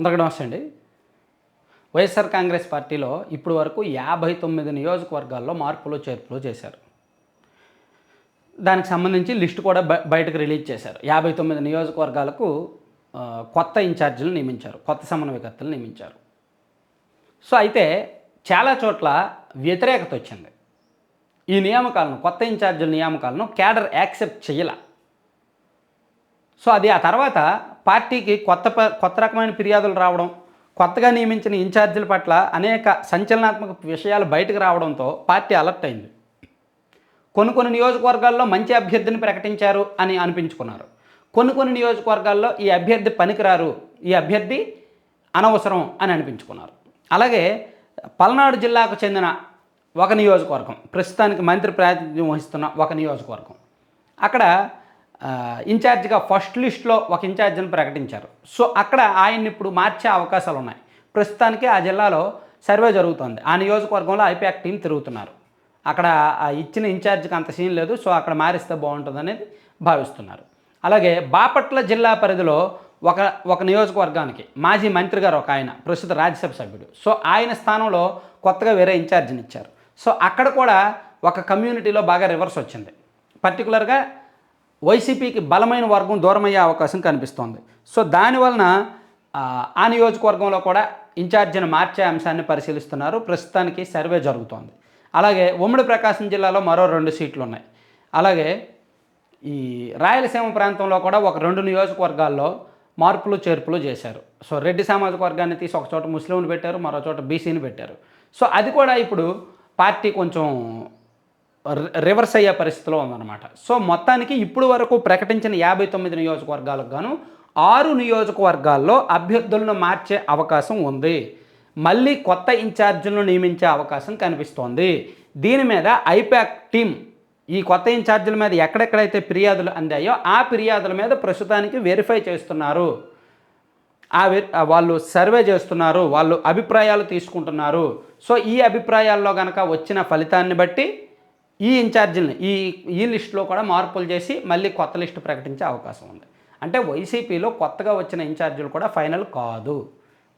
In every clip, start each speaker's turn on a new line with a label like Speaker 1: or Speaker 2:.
Speaker 1: అందరికీ నమస్తే అండి. వైఎస్ఆర్ కాంగ్రెస్ పార్టీలో ఇప్పటి వరకు యాభై తొమ్మిది నియోజకవర్గాల్లో మార్పులు చేర్పులు చేశారు. దానికి సంబంధించి లిస్టు కూడా బయటకు రిలీజ్ చేశారు. యాభై తొమ్మిది నియోజకవర్గాలకు కొత్త ఇన్ఛార్జీలు నియమించారు. కొత్త సమన్వయకర్తలు నియమించారు. సో అయితే చాలా చోట్ల వ్యతిరేకత వచ్చింది. ఈ నియామకాలను కొత్త ఇన్ఛార్జీల నియామకాలను క్యాడర్ యాక్సెప్ట్ చేయాల సో అది ఆ తర్వాత పార్టీకి కొత్త ప- కొత్త రకమైన ఫిర్యాదులు రావడం కొత్తగా నియమించిన ఇన్ఛార్జీల పట్ల అనేక సంచలనాత్మక విషయాలు బయటకు రావడంతో పార్టీ అలర్ట్ అయింది. కొన్ని కొన్ని నియోజకవర్గాల్లో మంచి అభ్యర్థిని ప్రకటించారు అని అనిపించుకున్నారు. కొన్ని కొన్ని నియోజకవర్గాల్లో ఈ అభ్యర్థి పనికిరారు ఈ అభ్యర్థి అనవసరం అని అనిపించుకున్నారు. అలాగే పల్నాడు జిల్లాకు చెందిన ఒక నియోజకవర్గం ప్రస్తుతానికి మంత్రి ప్రాతినిధ్యం వహిస్తున్న ఒక నియోజకవర్గం. అక్కడ ఇన్ఛార్జిగా ఫస్ట్ లిస్ట్లో ఒక ఇన్ఛార్జిని ప్రకటించారు. సో అక్కడ ఆయన్ని ఇప్పుడు మార్చే అవకాశాలు ఉన్నాయి. ప్రస్తుతానికి ఆ జిల్లాలో సర్వే జరుగుతోంది. ఆ నియోజకవర్గంలో ఐపాక్ టీం తిరుగుతున్నారు. అక్కడ ఇచ్చిన ఇన్ఛార్జికి అంత సీన్ లేదు. సో అక్కడ మారిస్తే బాగుంటుంది అనేది భావిస్తున్నారు. అలాగే బాపట్ల జిల్లా పరిధిలో ఒక ఒక నియోజకవర్గానికి మాజీ మంత్రి గారు ఒక ఆయన ప్రస్తుత రాజ్యసభ సభ్యుడు. సో ఆయన స్థానంలో కొత్తగా వేరే ఇన్ఛార్జిని ఇచ్చారు. సో అక్కడ కూడా ఒక కమ్యూనిటీలో బాగా రివర్స్ వచ్చింది. పర్టికులర్గా వైసీపీకి బలమైన వర్గం దూరమయ్యే అవకాశం కనిపిస్తోంది. సో దానివలన ఆ, ఆ నియోజకవర్గంలో కూడా ఇన్ఛార్జిని మార్చే అంశాన్ని పరిశీలిస్తున్నారు. ప్రస్తుతానికి సర్వే జరుగుతోంది. అలాగే ఉమ్మడి ప్రకాశం జిల్లాలో మరో రెండు సీట్లు ఉన్నాయి. అలాగే ఈ రాయలసీమ ప్రాంతంలో కూడా ఒక రెండు నియోజకవర్గాల్లో మార్పులు చేర్పులు చేశారు. సో రెడ్డి సామాజిక వర్గాన్ని తీసి ఒక చోట ముస్లింని పెట్టారు మరో చోట బీసీని పెట్టారు. సో అది కూడా ఇప్పుడు పార్టీ కొంచెం రివర్స్ అయ్యే పరిస్థితిలో ఉందన్నమాట. సో మొత్తానికి ఇప్పుడు వరకు ప్రకటించిన యాభై తొమ్మిది నియోజకవర్గాలకు గాను ఆరు నియోజకవర్గాల్లో అభ్యర్థులను మార్చే అవకాశం ఉంది. మళ్ళీ కొత్త ఇన్ఛార్జీలను నియమించే అవకాశం కనిపిస్తోంది. దీని మీద ఐపాక్ టీం ఈ కొత్త ఇన్ఛార్జీల మీద ఎక్కడెక్కడైతే ఫిర్యాదులు అందాయో ఆ ఫిర్యాదుల మీద ప్రస్తుతానికి వెరిఫై చేస్తున్నారు. ఆ ఆ వాళ్ళు సర్వే చేస్తున్నారు. వాళ్ళు అభిప్రాయాలు తీసుకుంటున్నారు. సో ఈ అభిప్రాయాల్లో కనుక వచ్చిన ఫలితాన్ని బట్టి ఈ ఇన్ఛార్జీలని ఈ ఈ లిస్టులో కూడా మార్పులు చేసి మళ్ళీ కొత్త లిస్టు ప్రకటించే అవకాశం ఉంది. అంటే వైసీపీలో కొత్తగా వచ్చిన ఇన్ఛార్జీలు కూడా ఫైనల్ కాదు.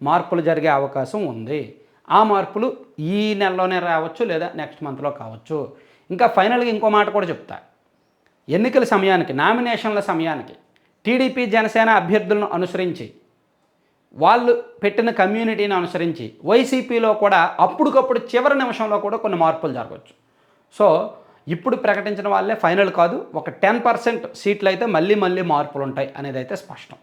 Speaker 1: మార్పులు జరిగే అవకాశం ఉంది. ఆ మార్పులు ఈ నెలలోనే రావచ్చు లేదా నెక్స్ట్ మంత్లో కావచ్చు. ఇంకా ఫైనల్గా ఇంకో మాట కూడా చెప్తా. ఎన్నికల సమయానికి నామినేషన్ల సమయానికి టీడీపీ జనసేన అభ్యర్థులను అనుసరించి వాళ్ళు పెట్టిన కమ్యూనిటీని అనుసరించి వైసీపీలో కూడా అప్పటికప్పుడు చివరి నిమిషంలో కూడా కొన్ని మార్పులు జరగవచ్చు. సో ఇప్పుడు ప్రకటించిన వాళ్ళే ఫైనల్ కాదు ఒక టెన్ పర్సెంట్ సీట్లు అయితే మళ్ళీ మళ్ళీ మార్పులు ఉంటాయి అనేది అయితే స్పష్టం.